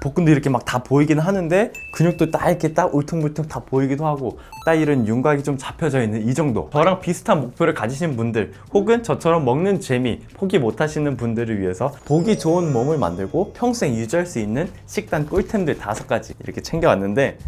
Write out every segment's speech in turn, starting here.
복근도 이렇게 막 다 보이긴 하는데 근육도 딱 이렇게 딱 울퉁불퉁 다 보이기도 하고 딱 이런 윤곽이 좀 잡혀져 있는 이 정도 저랑 비슷한 목표를 가지신 분들 혹은 저처럼 먹는 재미 포기 못 하시는 분들을 위해서 보기 좋은 몸을 만들고 평생 유지할 수 있는 식단 꿀템들 다섯 가지 이렇게 챙겨왔는데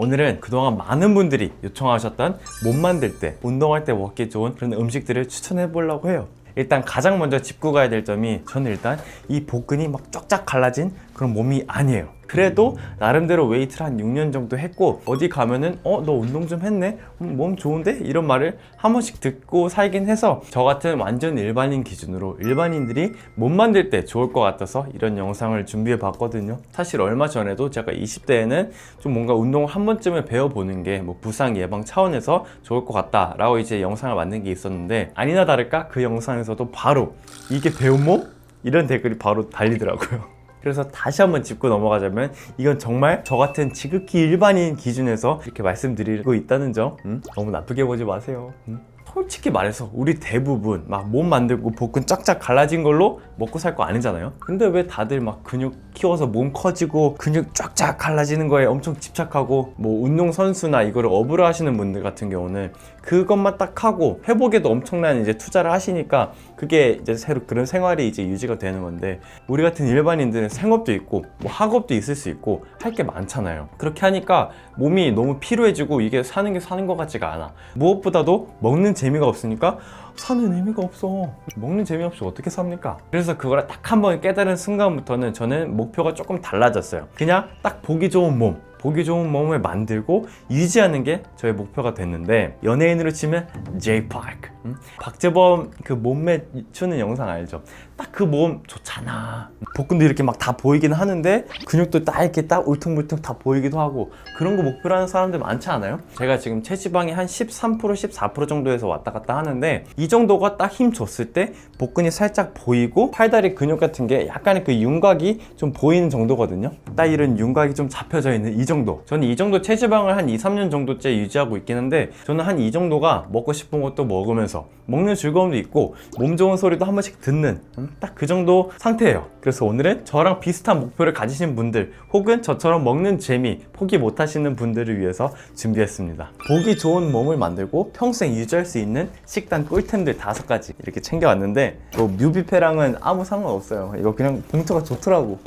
오늘은 그동안 많은 분들이 요청하셨던 몸 만들 때, 운동할 때 먹기 좋은 그런 음식들을 추천해 보려고 해요. 일단 가장 먼저 짚고 가야 될 점이 저는 일단 이 복근이 막 쫙쫙 갈라진 그런 몸이 아니에요. 그래도 나름대로 웨이트를 한 6년 정도 했고 어디 가면은 어 너 운동 좀 했네? 음, 몸 좋은데? 이런 말을 한 번씩 듣고 살긴 해서 저 같은 완전 일반인 기준으로 일반인들이 몸 만들 때 좋을 것 같아서 이런 영상을 준비해 봤거든요. 사실 얼마 전에도 제가 20대에는 좀 뭔가 운동을 한 번쯤은 배워보는 게 뭐 부상 예방 차원에서 좋을 것 같다 라고 이제 영상을 만든 게 있었는데 아니나 다를까 그 영상에서도 바로 이게 배운 몸? 이런 댓글이 바로 달리더라고요 그래서 다시 한번 짚고 넘어가자면 이건 정말 저 같은 지극히 일반인 기준에서 이렇게 말씀드리고 있다는 점 음? 너무 나쁘게 보지 마세요. 음? 솔직히 말해서 우리 대부분 막 몸 만들고 복근 쫙쫙 갈라진 걸로 먹고 살 거 아니잖아요. 근데 왜 다들 막 근육 키워서 몸 커지고 근육 쫙쫙 갈라지는 거에 엄청 집착하고 뭐 운동 선수나 이거를 업으로 하시는 분들 같은 경우는 그것만 딱 하고 회복에도 엄청난 이제 투자를 하시니까 그게 이제 새로 그런 생활이 이제 유지가 되는 건데 우리 같은 일반인들은 생업도 있고 뭐 학업도 있을 수 있고 할 게 많잖아요. 그렇게 하니까 몸이 너무 피로해지고 이게 사는 게 사는 것 같지가 않아. 무엇보다도 먹는 재미가 없으니까 사는 의미가 없어. 먹는 재미없이 어떻게 삽니까? 그래서 그걸 딱 한 번 깨달은 순간부터는 저는 목표가 조금 달라졌어요. 그냥 딱 보기 좋은 몸. 보기 좋은 몸을 만들고 유지하는 게 저의 목표가 됐는데 연예인으로 치면 J 파크 음? 박재범 그 몸매 추는 영상 알죠? 딱그몸 좋잖아. 복근도 이렇게 막 다 보이긴 하는데 근육도 딱 이렇게 딱 울퉁불퉁 다 보이기도 하고 그런 거 목표로 하는 사람들 많지 않아요? 제가 지금 체지방이 한 13% 14% 정도에서 왔다 갔다 하는데 이 정도가 딱 힘 줬을 때 복근이 살짝 보이고 팔다리 근육 같은 게 약간의 그 윤곽이 좀 보이는 정도거든요. 딱 이런 윤곽이 좀 잡혀져 있는 이 정도. 저는 이 정도 체지방을 한 2, 3년 정도째 유지하고 있긴 한데 저는 한 이 정도가 먹고 싶은 것도 먹으면서 먹는 즐거움도 있고 몸 좋은 소리도 한 번씩 듣는 딱 그 정도 상태예요. 그래서 오늘은 저랑 비슷한 목표를 가지신 분들 혹은 저처럼 먹는 재미 포기 못 하시는 분들을 위해서 준비했습니다. 보기 좋은 몸을 만들고 평생 유지할 수 있는 식단 꿀템들 다섯 가지 이렇게 챙겨왔는데 뭐 뮤비페랑은 아무 상관없어요. 이거 그냥 봉투가 좋더라고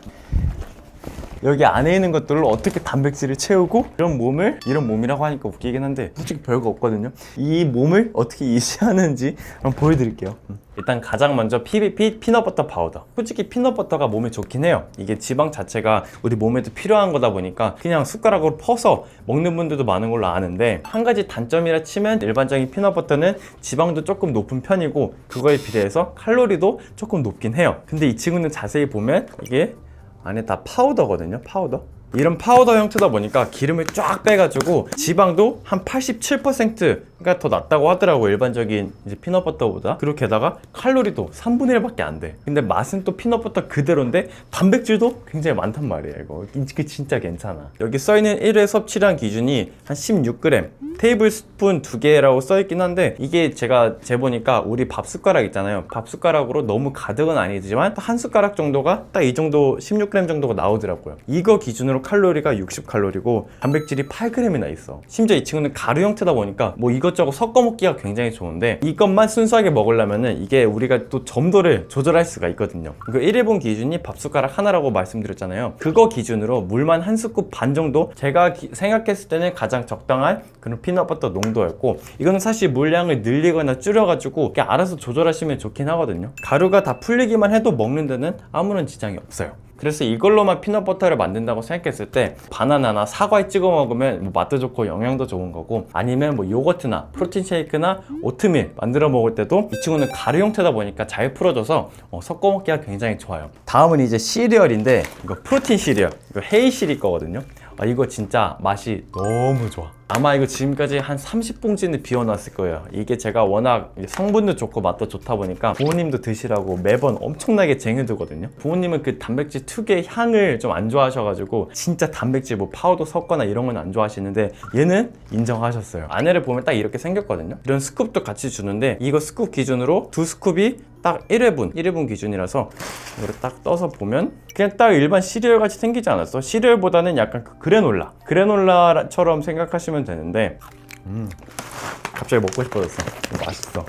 여기 안에 있는 것들로 어떻게 단백질을 채우고 이런 몸을 이런 몸이라고 하니까 웃기긴 한데 솔직히 별거 없거든요. 이 몸을 어떻게 유지하는지 한번 보여드릴게요. 음. 일단 가장 먼저 PBP 피넛버터 파우더. 솔직히 피넛버터가 몸에 좋긴 해요. 이게 지방 자체가 우리 몸에도 필요한 거다 보니까 그냥 숟가락으로 퍼서 먹는 분들도 많은 걸로 아는데 한 가지 단점이라 치면 일반적인 피넛버터는 지방도 조금 높은 편이고 그거에 비례해서 칼로리도 조금 높긴 해요. 근데 이 친구는 자세히 보면 이게 안에 다 파우더거든요 파우더. 이런 파우더 형태다 보니까 기름을 쫙 빼가지고 지방도 한 87%가 더 낮다고 하더라고 일반적인 이제 피넛버터보다. 그렇게다가 칼로리도 3분의 1밖에 안 돼. 근데 맛은 또 피넛버터 그대로인데 단백질도 굉장히 많단 말이에요 이거. 이게 진짜 괜찮아. 여기 써있는 1회 섭취량 기준이 한 16g 테이블 스푼 두 개라고 써있긴 한데 이게 제가 재보니까 우리 밥 숟가락 있잖아요. 밥 숟가락으로 너무 가득은 아니지만 한 숟가락 정도가 딱 이 정도 16g 정도가 나오더라고요. 이거 기준으로 칼로리가 60칼로리고 단백질이 8g이나 있어. 심지어 이 친구는 가루 형태다 보니까 뭐 이것저것 섞어 먹기가 굉장히 좋은데 이것만 순수하게 먹으려면은 이게 우리가 또 점도를 조절할 수가 있거든요. 이거 1인분 기준이 밥 숟가락 하나라고 말씀드렸잖아요. 그거 기준으로 물만 한 스쿱 반 정도 제가 기- 생각했을 때는 가장 적당한 그런 피 넛버터 농도였고 이거는 사실 물량을 늘리거나 줄여가지고 그냥 알아서 조절하시면 좋긴 하거든요. 가루가 다 풀리기만 해도 먹는 데는 아무런 지장이 없어요. 그래서 이걸로만 피넛버터를 만든다고 생각했을 때 바나나나 사과에 찍어 먹으면 뭐 맛도 좋고 영양도 좋은 거고 아니면 뭐 요거트나 프로틴 쉐이크나 오트밀 만들어 먹을 때도 이 친구는 가루 형태다 보니까 잘 풀어져서 어, 섞어 먹기가 굉장히 좋아요. 다음은 이제 시리얼인데 이거 프로틴 시리얼 이거 헤이 시리 거거든요 아, 이거 진짜 맛이 너무 좋아. 아마 이거 지금까지 한 30봉지는 비워놨을 거예요. 이게 제가 워낙 성분도 좋고 맛도 좋다 보니까 부모님도 드시라고 매번 엄청나게 쟁여두거든요. 부모님은 그 단백질 특유의 향을 좀 안 좋아하셔가지고 진짜 단백질 뭐 파우더 섞거나 이런 건 안 좋아하시는데 얘는 인정하셨어요. 안에를 보면 딱 이렇게 생겼거든요. 이런 스쿱도 같이 주는데 이거 스쿱 기준으로 두 스쿱이 딱 1회분, 1회분 기준이라서 이거를 딱 떠서 보면 그냥 딱 일반 시리얼 같이 생기지 않았어. 시리얼보다는 약간 그 그래놀라, 그래놀라처럼 생각하시면 되는데 음, 갑자기 먹고 싶어졌어. 맛있어.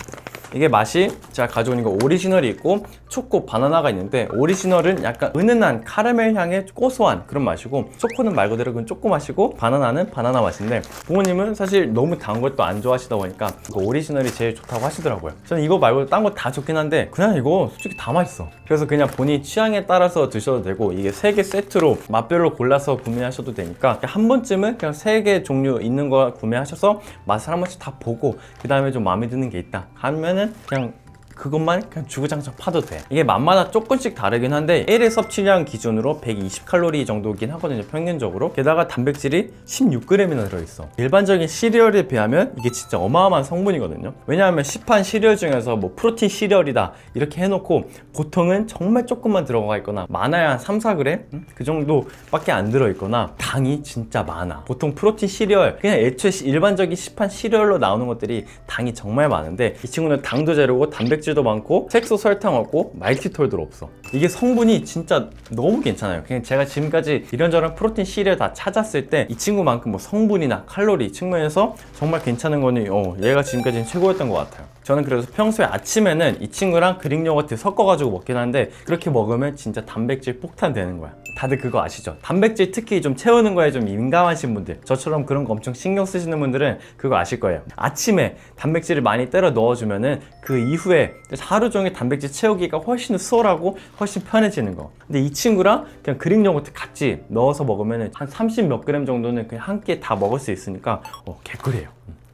이게 맛이 제가 가져온 이거 오리지널이 있고 초코 바나나가 있는데 오리지널은 약간 은은한 카라멜 향의 고소한 그런 맛이고 초코는 말 그대로 그 초코 맛이고 바나나는 바나나 맛인데 부모님은 사실 너무 단걸또안 좋아하시다 보니까 이거 오리지널이 제일 좋다고 하시더라고요. 저는 이거 말고 딴 거 다 좋긴 한데 그냥 이거 솔직히 다 맛있어. 그래서 그냥 본인 취향에 따라서 드셔도 되고 이게 세 개 세트로 맛별로 골라서 구매하셔도 되니까 한 번쯤은 그냥 세 개 종류 있는 거 구매하셔서 맛을 한 번씩 다 보고 그 다음에 좀 마음에 드는 게 있다 하면은 그냥 그것만 그냥 주구장창 파도 돼. 이게 맛마다 조금씩 다르긴 한데 1회 섭취량 기준으로 120칼로리 정도긴 하거든요, 평균적으로. 게다가 단백질이 16g이나 들어있어. 일반적인 시리얼에 비하면 이게 진짜 어마어마한 성분이거든요. 왜냐하면 시판 시리얼 중에서 뭐 프로틴 시리얼이다 이렇게 해놓고 보통은 정말 조금만 들어가 있거나 많아야 한 3, 4g? 음? 그 정도밖에 안 들어있거나 당이 진짜 많아. 보통 프로틴 시리얼, 그냥 애초에 시- 일반적인 시판 시리얼로 나오는 것들이 당이 정말 많은데 이 친구는 당도 제로고 단백 질도 많고 색소 설탕 없고 말티톨도 없어. 이게 성분이 진짜 너무 괜찮아요. 그냥 제가 지금까지 이런저런 프로틴 시리얼 다 찾았을 때 이 친구만큼 뭐 성분이나 칼로리 측면에서 정말 괜찮은 거니 어, 얘가 지금까지는 최고였던 것 같아요. 저는 그래서 평소에 아침에는 이 친구랑 그릭 요거트 섞어가지고 먹긴 하는데 그렇게 먹으면 진짜 단백질 폭탄 되는 거야. 다들 그거 아시죠? 단백질 특히 좀 채우는 거에 좀 민감하신 분들, 저처럼 그런 거 엄청 신경 쓰시는 분들은 그거 아실 거예요. 아침에 단백질을 많이 때려 넣어주면은 그 이후에 하루 종일 단백질 채우기가 훨씬 수월하고 훨씬 편해지는 거. 근데 이 친구랑 그냥 그릭 요거트 같이 넣어서 먹으면은 한30 몇 그램 정도는 그냥 한 끼에 다 먹을 수 있으니까 어, 개꿀이에요.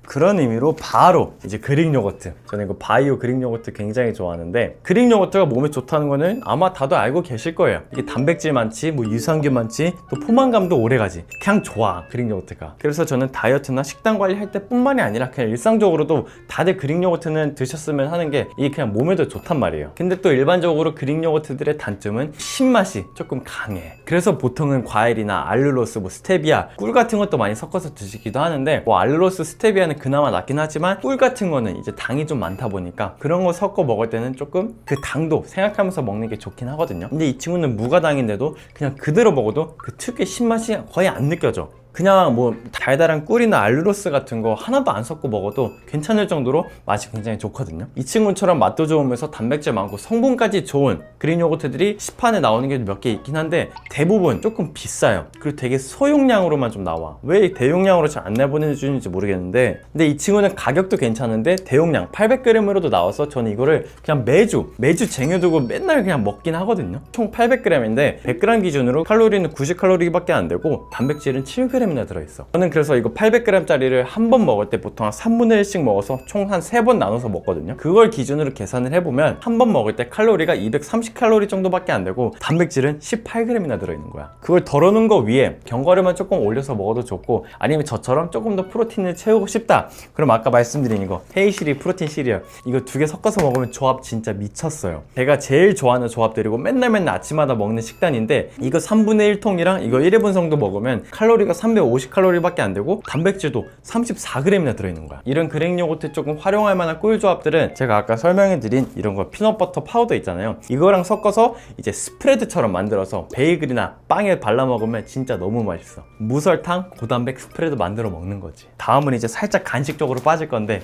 그런 의미로 바로 이제 그릭 요거트. 저는 이거 바이오 그릭 요거트 굉장히 좋아하는데 그릭 요거트가 몸에 좋다는 거는 아마 다들 알고 계실 거예요. 이게 단백질 많지 뭐 유산균 많지 또 포만감도 오래가지. 그냥 좋아 그릭 요거트가. 그래서 저는 다이어트나 식단 관리할 때 뿐만이 아니라 그냥 일상적으로도 다들 그릭 요거트는 드셨으면 하는 게 이게 그냥 몸에도 좋단 말이에요. 근데 또 일반적으로 그릭 요거트들의 단점은 신맛이 조금 강해. 그래서 보통은 과일이나 알룰로스 뭐 스테비아 꿀 같은 것도 많이 섞어서 드시기도 하는데 뭐 알룰로스 스테비아는 그나마 낫긴 하지만 꿀 같은 거는 이제 당이 좀 많다 보니까 그런 거 섞어 먹을 때는 조금 그 당도 생각하면서 먹는 게 좋긴 하거든요. 근데 이 친구는 무가당인데도 그냥 그대로 먹어도 그 특유의 신맛이 거의 안 느껴져 그냥 뭐 달달한 꿀이나 알루로스 같은 거 하나도 안 섞고 먹어도 괜찮을 정도로 맛이 굉장히 좋거든요. 이 친구처럼 맛도 좋으면서 단백질 많고 성분까지 좋은 그린 요거트들이 시판에 나오는 게 몇 개 있긴 한데 대부분 조금 비싸요. 그리고 되게 소용량으로만 좀 나와. 왜 대용량으로 잘 안 내보내주는지 모르겠는데 근데 이 친구는 가격도 괜찮은데 대용량 800g으로도 나와서 저는 이거를 그냥 매주 매주 쟁여두고 맨날 그냥 먹긴 하거든요. 총 800g인데 100g 기준으로 칼로리는 90칼로리밖에 안 되고 단백질은 7g 이나 들어있어. 저는 그래서 이거 800g짜리를 한 번 먹을 때 보통 한 3분의 1씩 먹어서 총한 3번 나눠서 먹거든요. 그걸 기준으로 계산을 해보면 한 번 먹을 때 칼로리가 230칼로리 정도밖에 안 되고 단백질은 18g이나 들어있는 거야. 그걸 덜어놓은 거 위에 견과류만 조금 올려서 먹어도 좋고 아니면 저처럼 조금 더 프로틴을 채우고 싶다. 그럼 아까 말씀드린 이거 헤이시리 프로틴 시리얼 이거 두 개 섞어서 먹으면 조합 진짜 미쳤어요. 제가 제일 좋아하는 조합들이고 맨날 맨날 아침마다 먹는 식단인데 이거 3분의 1통이랑 이거 1회분 정도 먹으면 칼로리가 350칼로리밖에 안 되고 단백질도 34g이나 들어있는 거야. 이런 그릭 요거트 조금 활용할 만한 꿀 조합들은 제가 아까 설명해 드린 이런 거 피넛버터 파우더 있잖아요. 이거랑 섞어서 이제 스프레드처럼 만들어서 베이글이나 빵에 발라 먹으면 진짜 너무 맛있어. 무설탕 고단백 스프레드 만들어 먹는 거지. 다음은 이제 살짝 간식적으로 빠질 건데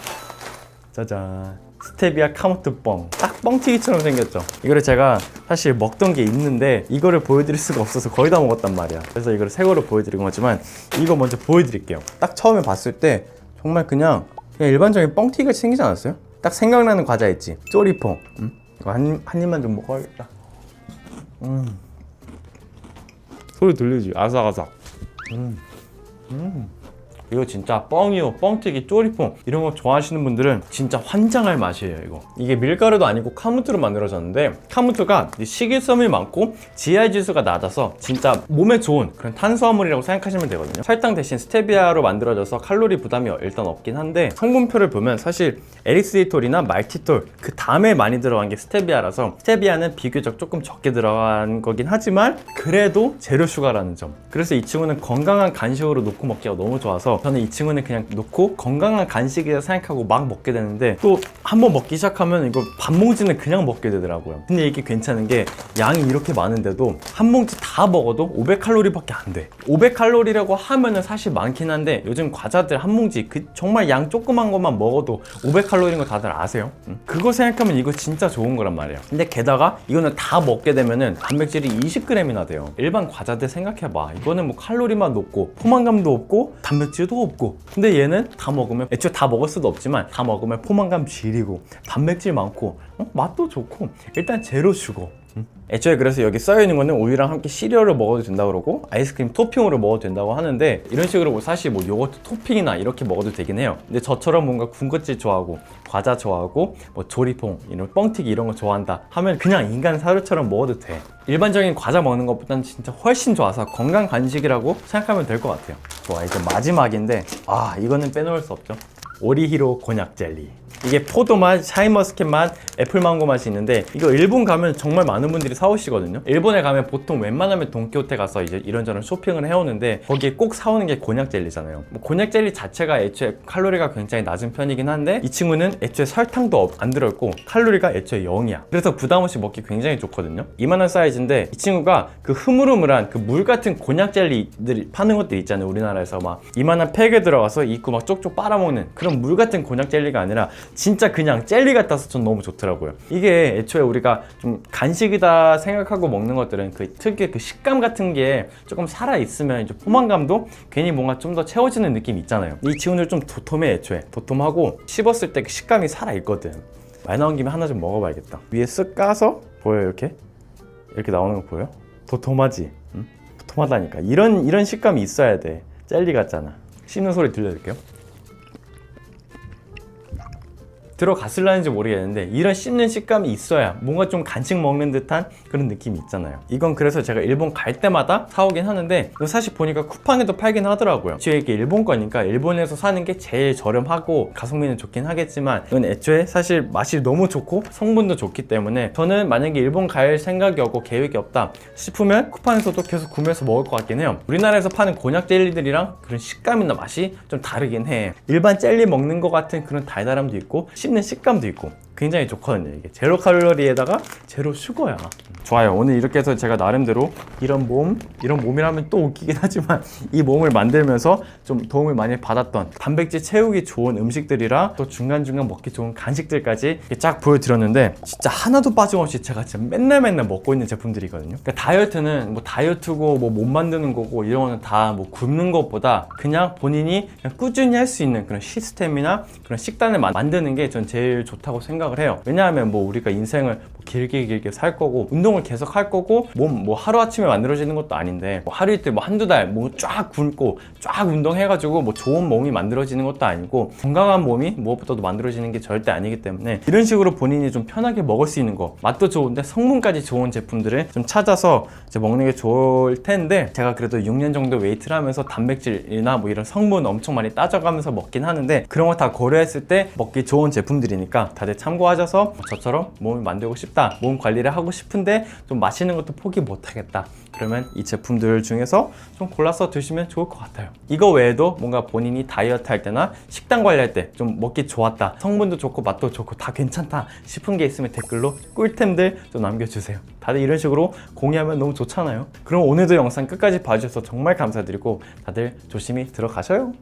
짜잔. 스테비아 카모트 뻥. 딱 뻥튀기처럼 생겼죠. 이거를 제가 사실 먹던 게 있는데 이거를 보여드릴 수가 없어서 거의 다 먹었단 말이야. 그래서 이거를 새 거로 보여드린 거지만 이거 먼저 보여드릴게요. 딱 처음에 봤을 때 정말 그냥, 그냥 일반적인 뻥튀기 같이 생기지 않았어요? 딱 생각나는 과자 있지? 쪼리퐁. 음? 한, 입- 한 입만 좀 먹어야겠다. 음. 소리 들리지? 아삭아삭. 음. 이거 진짜 뻥이요 뻥튀기 쪼리퐁 이런 거 좋아하시는 분들은 진짜 환장할 맛이에요 이거. 이게 밀가루도 아니고 카무트로 만들어졌는데 카무트가 이 식이섬유 많고 GI 지수가 낮아서 진짜 몸에 좋은 그런 탄수화물이라고 생각하시면 되거든요. 설탕 대신 스테비아로 만들어져서 칼로리 부담이 일단 없긴 한데 성분표를 보면 사실 에리스리톨이나 말티톨 그 다음에 많이 들어간 게 스테비아라서 스테비아는 비교적 조금 적게 들어간 거긴 하지만 그래도 제로 슈가라는 점. 그래서 이 친구는 건강한 간식으로 놓고 먹기가 너무 좋아서 저는 이 친구는 그냥 놓고 건강한 간식이라 생각하고 막 먹게 되는데 또 한 번 먹기 시작하면 이거 반 몽지는 그냥 먹게 되더라고요. 근데 이게 괜찮은 게 양이 이렇게 많은데도 한 몽지 다 먹어도 500칼로리밖에 안 돼. 500칼로리라고 하면은 사실 많긴 한데 요즘 과자들 한 몽지 그 정말 양 조그만 것만 먹어도 500칼로리인 거 다들 아세요? 응? 그거 생각하면 이거 진짜 좋은 거란 말이에요. 근데 게다가 이거는 다 먹게 되면은 단백질이 20g이나 돼요. 일반 과자들 생각해봐. 이거는 뭐 칼로리만 높고 포만감도 없고 단백질 도 없고. 근데 얘는 다 먹으면 애초에 다 먹을 수도 없지만 다 먹으면 포만감 질이고 단백질 많고 어? 맛도 좋고 일단 제로. 음. 애초에 그래서 여기 써여 있는 거는 우유랑 함께 시리얼을 먹어도 된다고 그러고 아이스크림 토핑으로 먹어도 된다고 하는데 이런 식으로 뭐 사실 뭐 요거트 토핑이나 이렇게 먹어도 되긴 해요. 근데 저처럼 뭔가 군것질 좋아하고 과자 좋아하고 뭐 조리퐁 이런 뻥튀기 이런 거 좋아한다 하면 그냥 인간 사료처럼 먹어도 돼. 일반적인 과자 먹는 것보다는 진짜 훨씬 좋아서 건강 간식이라고 생각하면 될 것 같아요. 좋아 이제 마지막인데 아 이거는 빼놓을 수 없죠. 오리히로 곤약 젤리. 이게 포도 맛, 샤인머스켓 맛, 애플망고 맛이 있는데 이거 일본 가면 정말 많은 분들이 사오시거든요. 일본에 가면 보통 웬만하면 돈키호테 가서 이제 이런저런 쇼핑을 해오는데 거기에 꼭 사오는 게 곤약 젤리잖아요. 뭐 곤약 젤리 자체가 애초에 칼로리가 굉장히 낮은 편이긴 한데 이 친구는 애초에 설탕도 없- 안 들어있고 칼로리가 애초에 0이야. 그래서 부담 없이 먹기 굉장히 좋거든요. 이만한 사이즈인데 이 친구가 그 흐물흐물한 그 물 같은 곤약 젤리들 파는 것들 있잖아요. 우리나라에서 막 이만한 팩에 들어가서 입고 막 쪽쪽 빨아먹는 그런 물 같은 곤약 젤리가 아니라 진짜 그냥 젤리 같아서 전 너무 좋더라고요. 이게 애초에 우리가 좀 간식이다 생각하고 먹는 것들은 그 특유의 그 식감 같은 게 조금 살아 있으면 이제 포만감도 괜히 뭔가 좀 더 채워지는 느낌이 있잖아요. 이 친구들 좀 도톰해 애초에 도톰하고 씹었을 때 그 식감이 살아 있거든. 말 나온 김에 하나 좀 먹어봐야겠다. 위에 쓱 까서 보여 요 이렇게 이렇게 나오는 거 보여? 도톰하지? 응? 도톰하다니까. 이런 이런 식감이 있어야 돼. 젤리 같잖아. 씹는 소리 들려줄게요. 들어갔을라는지 모르겠는데 이런 씹는 식감이 있어야 뭔가 좀 간식 먹는 듯한 그런 느낌이 있잖아요. 이건 그래서 제가 일본 갈 때마다 사오긴 하는데 사실 보니까 쿠팡에도 팔긴 하더라고요. 애초에 이게 일본 거니까 일본에서 사는 게 제일 저렴하고 가성비는 좋긴 하겠지만 이건 애초에 사실 맛이 너무 좋고 성분도 좋기 때문에 저는 만약에 일본 갈 생각이 없고 계획이 없다 싶으면 쿠팡에서도 계속 구매해서 먹을 것 같긴 해요. 우리나라에서 파는 곤약 젤리들이랑 그런 식감이나 맛이 좀 다르긴 해. 일반 젤리 먹는 것 같은 그런 달달함도 있고 씹는 식감도 있고 굉장히 좋거든요 이게. 제로 칼로리에다가 제로 슈거야. 좋아요. 오늘 이렇게 해서 제가 나름대로 이런 몸 이런 몸이라면 또 웃기긴 하지만 이 몸을 만들면서 좀 도움을 많이 받았던 단백질 채우기 좋은 음식들이라 또 중간중간 먹기 좋은 간식들까지 이렇게 쫙 보여드렸는데 진짜 하나도 빠짐없이 제가 진짜 맨날 맨날 먹고 있는 제품들이거든요. 그러니까 다이어트는 뭐 다이어트고 뭐 몸 만드는 거고 이런 거는 다 뭐 굶는 것보다 그냥 본인이 그냥 꾸준히 할 수 있는 그런 시스템이나 그런 식단을 만- 만드는 게 전 제일 좋다고 생각 을 해요. 왜냐하면 뭐 우리가 인생을 뭐 길게 길게 살 거고 운동을 계속 할 거고 몸 뭐 하루아침에 만들어지는 것도 아닌데 뭐 하루 이틀 뭐 한두 달 뭐 쫙 굶고 쫙 운동해가지고 뭐 좋은 몸이 만들어지는 것도 아니고 건강한 몸이 무엇보다도 만들어지는 게 절대 아니기 때문에 이런 식으로 본인이 좀 편하게 먹을 수 있는 거 맛도 좋은데 성분까지 좋은 제품들을 좀 찾아서 이제 먹는 게 좋을 텐데 제가 그래도 6년 정도 웨이트를 하면서 단백질이나 뭐 이런 성분 엄청 많이 따져가면서 먹긴 하는데 그런 거 다 고려했을 때 먹기 좋은 제품들이니까 다들 참 고하셔서 저처럼 몸을 만들고 싶다 몸 관리를 하고 싶은데 좀 맛있는 것도 포기 못하겠다. 그러면 이 제품들 중에서 좀 골라서 드시면 좋을 것 같아요. 이거 외에도 뭔가 본인이 다이어트 할 때나 식단 관리할 때 좀 먹기 좋았다 성분도 좋고 맛도 좋고 다 괜찮다 싶은 게 있으면 댓글로 꿀템들 좀 남겨주세요. 다들 이런 식으로 공유하면 너무 좋잖아요. 그럼 오늘도 영상 끝까지 봐주셔서 정말 감사드리고 다들 조심히 들어가셔요